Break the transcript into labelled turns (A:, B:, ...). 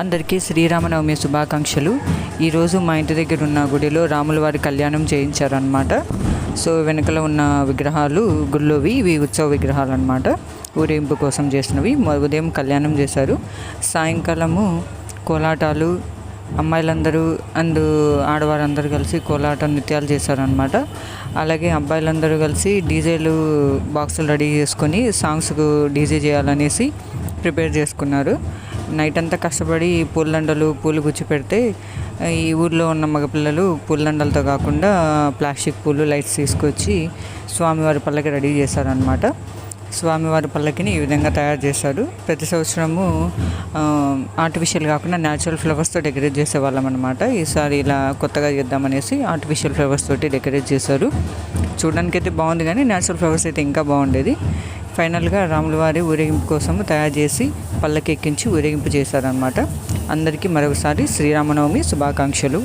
A: అందరికీ శ్రీరామనవమి శుభాకాంక్షలు. ఈరోజు మా ఇంటి దగ్గర ఉన్న గుడిలో రాముల వారి కళ్యాణం చేయించారనమాట సో వెనకల ఉన్న విగ్రహాలు గుళ్ళోవి ఇవి ఉత్సవ విగ్రహాలు అనమాట ఊరేగింపు కోసం చేసినవి. ఉదయం కళ్యాణం చేశారు. సాయంకాలము కోలాటాలు అమ్మాయిలందరూ అండ్ ఆడవారందరూ కలిసి కోలాట నృత్యాలు చేశారనమాట అలాగే అబ్బాయిలందరూ కలిసి డీజేలు బాక్సులు రెడీ చేసుకొని సాంగ్స్కు డీజే చేయాలనేసి ప్రిపేర్ చేసుకున్నారు. నైట్ అంతా కష్టపడి పూలండలు పూలు గుచ్చి పెడితే ఈ ఊర్లో ఉన్న మగపిల్లలు పూలండలతో కాకుండా ప్లాస్టిక్ పూలు లైట్స్ తీసుకొచ్చి స్వామివారి పల్లకి రెడీ చేశారనమాట స్వామివారి పల్లకిని ఈ విధంగా తయారు చేశారు. ప్రతి సంవత్సరము ఆర్టిఫిషియల్ కాకుండా న్యాచురల్ ఫ్లవర్స్తో డెకరేట్ చేసేవాళ్ళం అనమాట ఈసారి ఇలా కొత్తగా చేద్దామనేసి ఆర్టిఫిషియల్ ఫ్లవర్స్ తోటి డెకరేట్ చేశారు. చూడడానికి అయితే బాగుంది కానీ న్యాచురల్ ఫ్లవర్స్ అయితే ఇంకా బాగుండేది. ఫైనల్గా రాముల వారి ఊరేగింపు కోసం తయారు చేసి పల్లకి ఎక్కించి ఊరేగింపు చేశారనమాట అందరికీ మరొకసారి శ్రీరామనవమి శుభాకాంక్షలు.